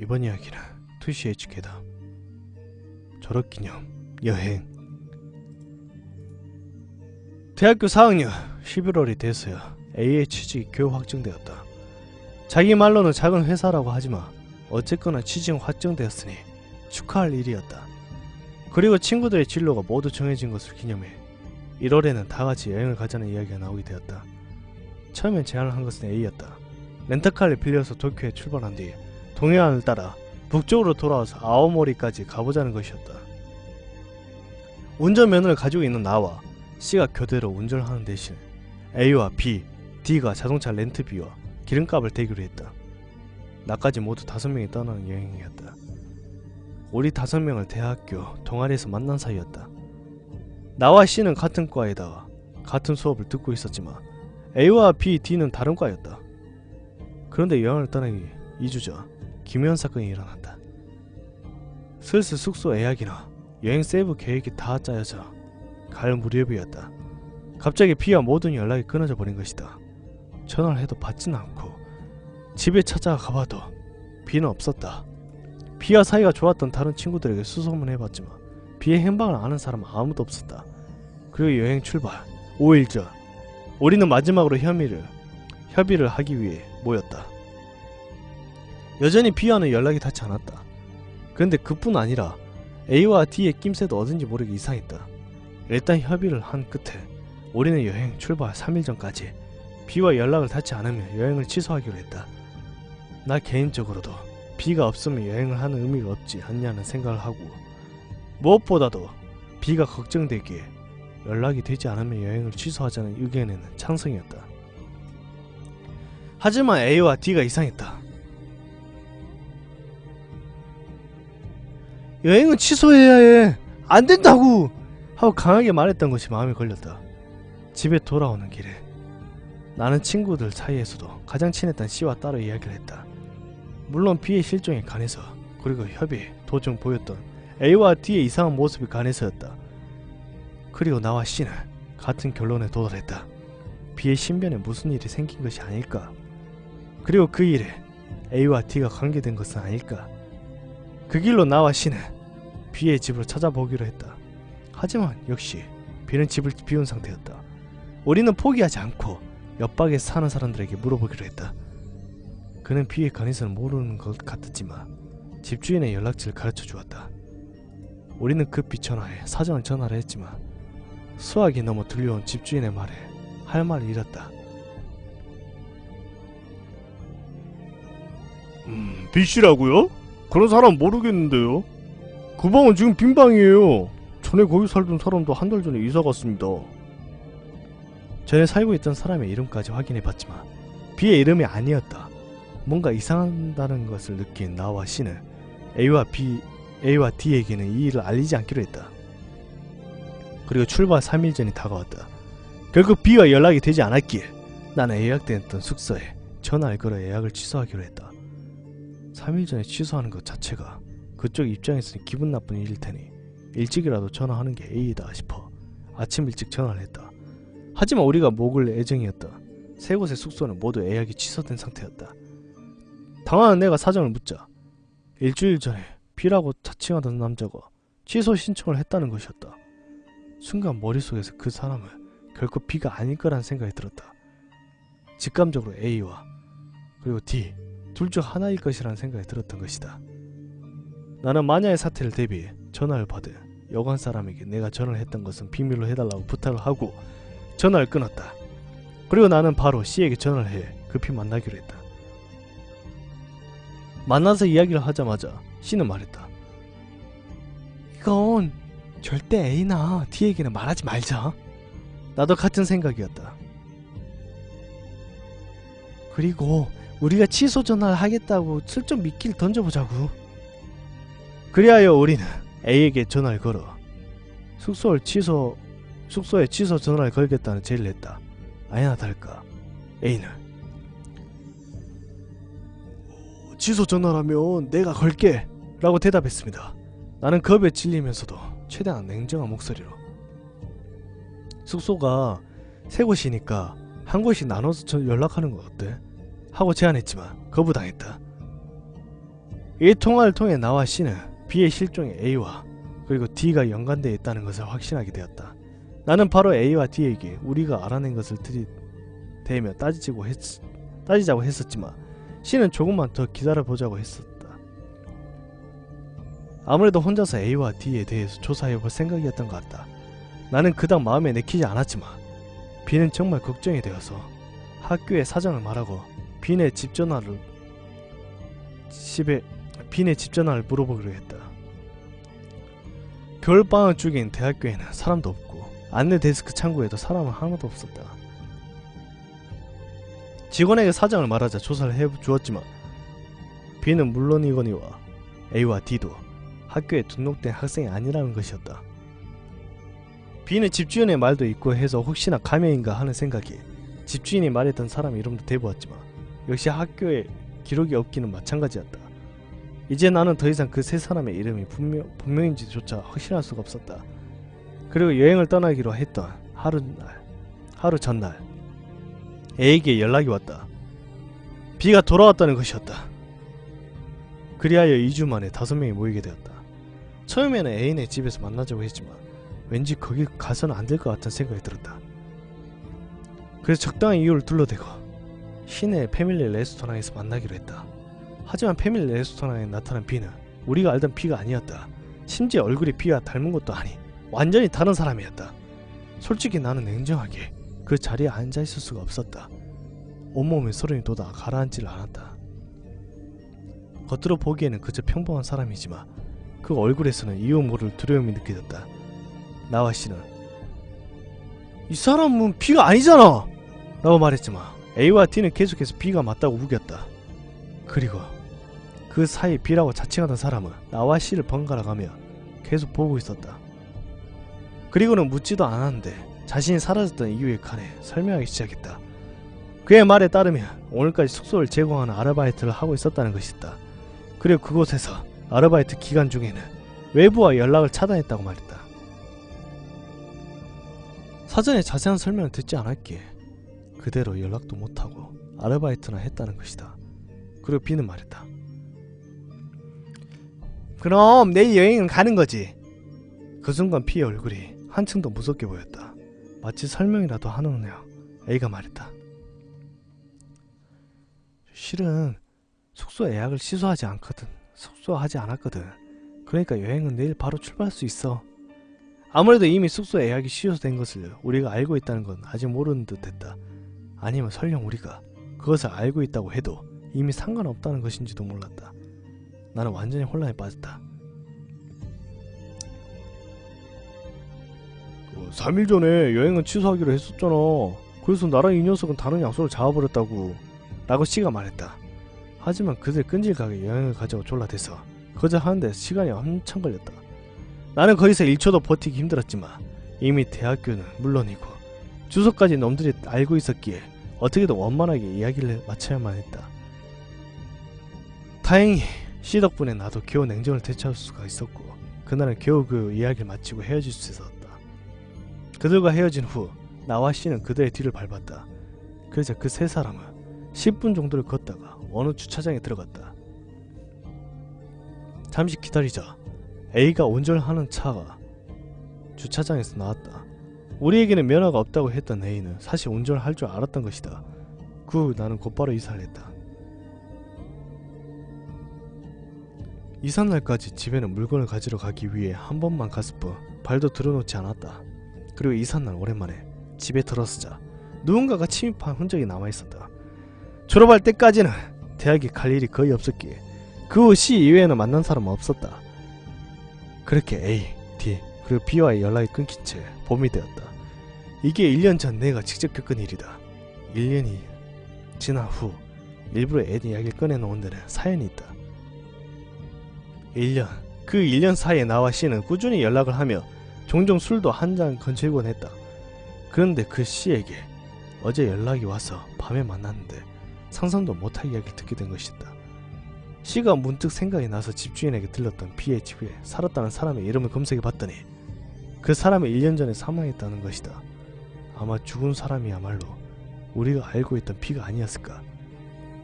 이번 이야기는 2CHK다. 졸업기념 여행 대학교 4학년 11월이 돼서야 취직이 겨우 확정되었다. 자기 말로는 작은 회사라고 하지만 어쨌거나 취직은 확정되었으니 축하할 일이었다. 그리고 친구들의 진로가 모두 정해진 것을 기념해 1월에는 다같이 여행을 가자는 이야기가 나오게 되었다. 처음엔 제안을 한 것은 A였다. 렌터카를 빌려서 도쿄에 출발한 뒤 동해안을 따라 북쪽으로 돌아와서 아오모리까지 가보자는 것이었다. 운전면허를 가지고 있는 나와 C가 교대로 운전을 하는 대신 A와 B, D가 자동차 렌트비와 기름값을 대기로 했다. 나까지 모두 다섯 명이 떠나는 여행이었다. 우리 다섯 명을 대학교 동아리에서 만난 사이였다. 나와 C는 같은 과에다가 같은 수업을 듣고 있었지만 A와 B, D는 다른 과였다. 그런데 여행을 떠나기 2주 전 김현 사건이 일어났다. 슬슬 숙소 예약이나 여행 세이브 계획이 다 짜여져 갈 무렵이었다. 갑자기 B와 모든 연락이 끊어져 버린 것이다. 전화를 해도 받지는 않고 집에 찾아가 봐도 B는 없었다. B와 사이가 좋았던 다른 친구들에게 수소문해봤지만 B의 행방을 아는 사람은 아무도 없었다. 그리고 여행 출발 5일 전 우리는 마지막으로 협의를 협의를 하기 위해 모였다. 여전히 B와는 연락이 닿지 않았다. 그런데 그뿐 아니라 A와 D의 낌새도 어딘지 모르게 이상했다. 일단 협의를 한 끝에 우리는 여행 출발 3일 전까지 B와 연락을 닿지 않으면 여행을 취소하기로 했다. 나 개인적으로도 B가 없으면 여행을 하는 의미가 없지 않냐는 생각을 하고 무엇보다도 B가 걱정되기에 연락이 되지 않으면 여행을 취소하자는 의견에는 찬성이었다. 하지만 A와 D가 이상했다. 여행은 취소해야 해. 안 된다고. 하고 강하게 말했던 것이 마음에 걸렸다. 집에 돌아오는 길에 나는 친구들 사이에서도 가장 친했던 C와 따로 이야기를 했다. 물론 B의 실종에 관해서 그리고 협의 도중 보였던 A와 D의 이상한 모습이 관해서였다. 그리고 나와 C는 같은 결론에 도달했다. B의 신변에 무슨 일이 생긴 것이 아닐까? 그리고 그 일에 A와 D가 관계된 것은 아닐까? 그 길로 나와 C는 B의 집을 찾아보기로 했다. 하지만 역시 B는 집을 비운 상태였다. 우리는 포기하지 않고 옆방에 사는 사람들에게 물어보기로 했다. 그는 B에 관해서는 모르는 것 같았지만 집주인의 연락처를 가르쳐 주었다. 우리는 급히 전화해 사정을 전화를 했지만 수학이 넘어 들려온 집주인의 말에 할 말을 잃었다. 음, B씨라고요? 그런 사람 모르겠는데요. 그 방은 지금 빈 방이에요. 전에 거기 살던 사람도 한 달 전에 이사 갔습니다. 전에 살고 있던 사람의 이름까지 확인해봤지만 B의 이름이 아니었다. 뭔가 이상하다는 것을 느낀 나와 C는 A와 B, A와 D에게는 이 일을 알리지 않기로 했다. 그리고 출발 3일 전이 다가왔다. 결국 B와 연락이 되지 않았기에 나는 예약되었던 숙소에 전화를 걸어 예약을 취소하기로 했다. 3일 전에 취소하는 것 자체가 그쪽 입장에서는 기분 나쁜 일일 테니 일찍이라도 전화하는 게 A이다 싶어 아침 일찍 전화를 했다. 하지만 우리가 목을 애정이었다. 세 곳의 숙소는 모두 예약이 취소된 상태였다. 당황한 내가 사정을 묻자 일주일 전에 B라고 자칭하던 남자가 취소 신청을 했다는 것이었다. 순간 머릿속에서 그 사람은 결코 B가 아닐 거란 생각이 들었다. 직감적으로 A와 그리고 D 둘 중 하나일 것이라는 생각이 들었던 것이다. 나는 마녀의 사태를 대비해 전화를 받은 여관 사람에게 내가 전화를 했던 것은 비밀로 해달라고 부탁을 하고 전화를 끊었다. 그리고 나는 바로 C에게 전화를 해 급히 만나기로 했다. 만나서 이야기를 하자마자 C는 말했다. 이건 절대 A나 D에게는 말하지 말자. 나도 같은 생각이었다. 그리고 우리가 취소 전화를 하겠다고 슬쩍 미끼를 던져보자고. 그리하여 우리는 A에게 전화를 걸어 숙소를 취소 숙소에 취소 전화를 걸겠다는 제의를 했다. 아니나 다를까 A는 취소 전화라면 내가 걸게 라고 대답했습니다. 나는 겁에 질리면서도 최대한 냉정한 목소리로 숙소가 세 곳이니까 한 곳이 나눠서 전 연락하는 건 어때? 하고 제안했지만 거부당했다. 이 통화를 통해 나와 C는 B의 실종에 A와 그리고 D가 연관되어 있다는 것을 확신하게 되었다. 나는 바로 A와 D에게 우리가 알아낸 것을 들이대며 따지고 했, 따지자고 했었지만 C는 조금만 더 기다려보자고 했었다. 아무래도 혼자서 A와 D에 대해서 조사해볼 생각이었던 것 같다. 나는 그닥 마음에 내키지 않았지만 B는 정말 걱정이 되어서 학교에 사정을 말하고 B네 집 전화를 집에 B네 집 전화를 물어보기로 했다. 겨울방학 중인 대학교에는 사람도 없고 안내 데스크 창구에도 사람은 하나도 없었다. 직원에게 사정을 말하자 조사를 해 주었지만 B는 물론이거니와 A와 D도 학교에 등록된 학생이 아니라는 것이었다. B는 집주인의 말도 있고 해서 혹시나 가면인가 하는 생각이 집주인이 말했던 사람 이름도 대보았지만 역시 학교에 기록이 없기는 마찬가지였다. 이제 나는 더 이상 그 세 사람의 이름이 분명, 분명인지조차 확신할 수가 없었다. 그리고 여행을 떠나기로 했던 하루 날, 하루 전날 A에게 연락이 왔다. B가 돌아왔다는 것이었다. 그리하여 2주 만에 다섯 명이 모이게 되었다. 처음에는 애인의 집에서 만나자고 했지만 왠지 거기 가서는 안 될 것 같은 생각이 들었다. 그래서 적당한 이유를 둘러대고 시내 패밀리 레스토랑에서 만나기로 했다. 하지만 패밀리 레스토랑에 나타난 B는 우리가 알던 B가 아니었다. 심지어 얼굴이 B와 닮은 것도 아니 완전히 다른 사람이었다. 솔직히 나는 냉정하게 그 자리에 앉아 있을 수가 없었다. 온몸에 소름이 돋아 가라앉지를 않았다. 겉으로 보기에는 그저 평범한 사람이지만 그 얼굴에서는 이유 모를 두려움이 느껴졌다. 나와 씨는 이 사람은 B가 아니잖아! 라고 말했지만 A와 T는 계속해서 B가 맞다고 우겼다. 그리고 그 사이 B라고 자칭하던 사람은 나와 C를 번갈아 가며 계속 보고 있었다. 그리고는 묻지도 않았는데 자신이 사라졌던 이유에 관해 설명하기 시작했다. 그의 말에 따르면 오늘까지 숙소를 제공하는 아르바이트를 하고 있었다는 것이다. 그리고 그곳에서 아르바이트 기간 중에는 외부와 연락을 차단했다고 말했다. 사전에 자세한 설명을 듣지 않았기에 그대로 연락도 못하고 아르바이트나 했다는 것이다. 그리고 B는 말했다. 그럼 내일 여행은 가는 거지. 그 순간 B의 얼굴이 한층 더 무섭게 보였다. 마치 설명이라도 하는네요. A가 말했다. 실은 숙소 예약을 취소하지 않거든. 숙소하지 않았거든. 그러니까 여행은 내일 바로 출발할 수 있어. 아무래도 이미 숙소 예약이 취소된 것을 우리가 알고 있다는 건 아직 모르는 듯 했다. 아니면 설령 우리가 그것을 알고 있다고 해도 이미 상관없다는 것인지도 몰랐다. 나는 완전히 혼란에 빠졌다. 어, 3일 전에 여행은 취소하기로 했었잖아. 그래서 나랑 이 녀석은 다른 약속을 잡아버렸다고. 라고 씨가 말했다. 하지만 그들 끈질하게 여행을 가자고 졸라대서 거절 하는데 시간이 엄청 걸렸다. 나는 거기서 1초도 버티기 힘들었지만 이미 대학교는 물론이고 주소까지 놈들이 알고 있었기에 어떻게든 원만하게 이야기를 마쳐야만 했다. 다행히 씨 덕분에 나도 겨우 냉정을 되찾을 수가 있었고 그날은 겨우 그 이야기를 마치고 헤어질 수 있었다. 그들과 헤어진 후 나와 씨는 그들의 뒤를 밟았다. 그래서 그 세 사람은 10분 정도를 걷다가 어느 주차장에 들어갔다. 잠시 기다리자 A가 운전하는 차가 주차장에서 나왔다. 우리에게는 면허가 없다고 했던 A는 사실 운전을 할 줄 알았던 것이다. 그 후 나는 곧바로 이사를 했다. 이삿날까지 집에는 물건을 가지러 가기 위해 한 번만 갔을 뿐 발도 들어놓지 않았다. 그리고 이삿날 오랜만에 집에 들어서자 누군가가 침입한 흔적이 남아있었다. 졸업할 때까지는 대학에 갈 일이 거의 없었기에 그후 C 이외에는 만난 사람은 없었다. 그렇게 D, 그리고 B와의 연락이 끊긴 채 봄이 되었다. 이게 1년 전 내가 직접 겪은 일이다. 1년이 지난 후 일부러 애 이야기를 꺼내놓은 데는 사연이 있다. 1년, 그 1년 사이에 나와 C는 꾸준히 연락을 하며 종종 술도 한 잔 건질곤 했다. 그런데 그 C에게 어제 연락이 와서 밤에 만났는데 상상도 못할 이야기를 듣게 된 것이다. C가 문득 생각이 나서 집주인에게 들렀던 B의 집에 살았다는 사람의 이름을 검색해 봤더니 그 사람이 1년 전에 사망했다는 것이다. 아마 죽은 사람이야말로 우리가 알고 있던 B가 아니었을까.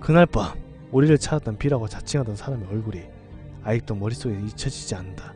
그날 밤 우리를 찾았던 B라고 자칭하던 사람의 얼굴이 아직도 머릿속에 잊혀지지 않는다.